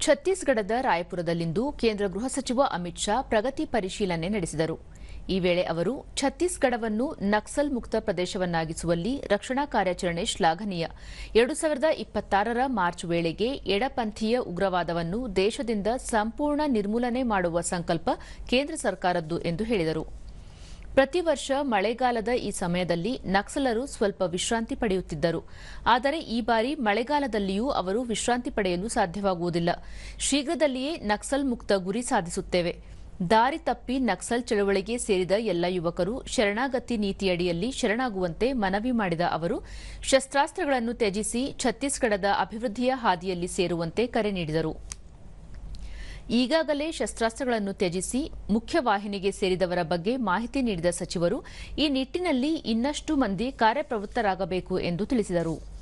ಛತ್ತೀಸ್ಗಢದ ರಾಯಪುರದಲ್ಲಿಂದು ಕೇಂದ್ರ ಗೃಹ ಸಚಿವ ಅಮಿತ್ ಶಾ ಪ್ರಗತಿ ಪರಿಶೀಲನೆ ನಡೆಸಿದರು. ಈ ವೇಳೆ ಅವರು ಛತ್ತೀಸ್ಗಢವನ್ನು ನಕ್ಸಲ್ ಮುಕ್ತ ಪ್ರದೇಶವನ್ನಾಗಿಸುವಲ್ಲಿ ರಕ್ಷಣಾ ಕಾರ್ಯಾಚರಣೆ ಶ್ಲಾಘನೀಯ. ಎರಡು ಸಾವಿರದ ಇಪ್ಪತ್ತಾರರ ಮಾರ್ಚ್ ವೇಳೆಗೆ ಎಡಪಂಥೀಯ ಉಗ್ರವಾದವನ್ನು ದೇಶದಿಂದ ಸಂಪೂರ್ಣ ನಿರ್ಮೂಲನೆ ಮಾಡುವ ಸಂಕಲ್ಪ ಕೇಂದ್ರ ಸರ್ಕಾರದ್ದು ಎಂದು ಹೇಳಿದರು. ಪ್ರತಿ ವರ್ಷ ಮಳೆಗಾಲದ ಈ ಸಮಯದಲ್ಲಿ ನಕ್ಸಲರು ಸ್ವಲ್ಪ ವಿಶ್ರಾಂತಿ ಪಡೆಯುತ್ತಿದ್ದರು. ಆದರೆ ಈ ಬಾರಿ ಮಳೆಗಾಲದಲ್ಲಿಯೂ ಅವರು ವಿಶ್ರಾಂತಿ ಪಡೆಯಲು ಸಾಧ್ಯವಾಗುವುದಿಲ್ಲ. ಶೀಘ್ರದಲ್ಲಿಯೇ ನಕ್ಸಲ್ ಮುಕ್ತ ಗುರಿ ಸಾಧಿಸುತ್ತೇವೆ. ದಾರಿ ತಪ್ಪಿ ನಕ್ಸಲ್ ಚಳವಳಿಗೆ ಸೇರಿದ ಎಲ್ಲ ಯುವಕರು ಶರಣಾಗತಿ ನೀತಿಯಡಿಯಲ್ಲಿ ಶರಣಾಗುವಂತೆ ಮನವಿ ಮಾಡಿದ ಅವರು, ಶಸ್ತ್ರಾಸ್ತ್ರಗಳನ್ನು ತ್ಯಜಿಸಿ ಛತ್ತೀಸ್ಗಢದ ಅಭಿವೃದ್ಧಿಯ ಹಾದಿಯಲ್ಲಿ ಸೇರುವಂತೆ ಕರೆ ನೀಡಿದರು. ಈಗಾಗಲೇ ಶಸ್ತ್ರಾಸ್ತ್ರಗಳನ್ನು ತ್ಯಜಿಸಿ ಮುಖ್ಯವಾಹಿನಿಗೆ ಸೇರಿದವರ ಬಗ್ಗೆ ಮಾಹಿತಿ ನೀಡಿದ ಸಚಿವರು, ಈ ನಿಟ್ಟಿನಲ್ಲಿ ಇನ್ನಷ್ಟು ಮಂದಿ ಕಾರ್ಯಪ್ರವೃತ್ತರಾಗಬೇಕು ಎಂದು ತಿಳಿಸಿದರು.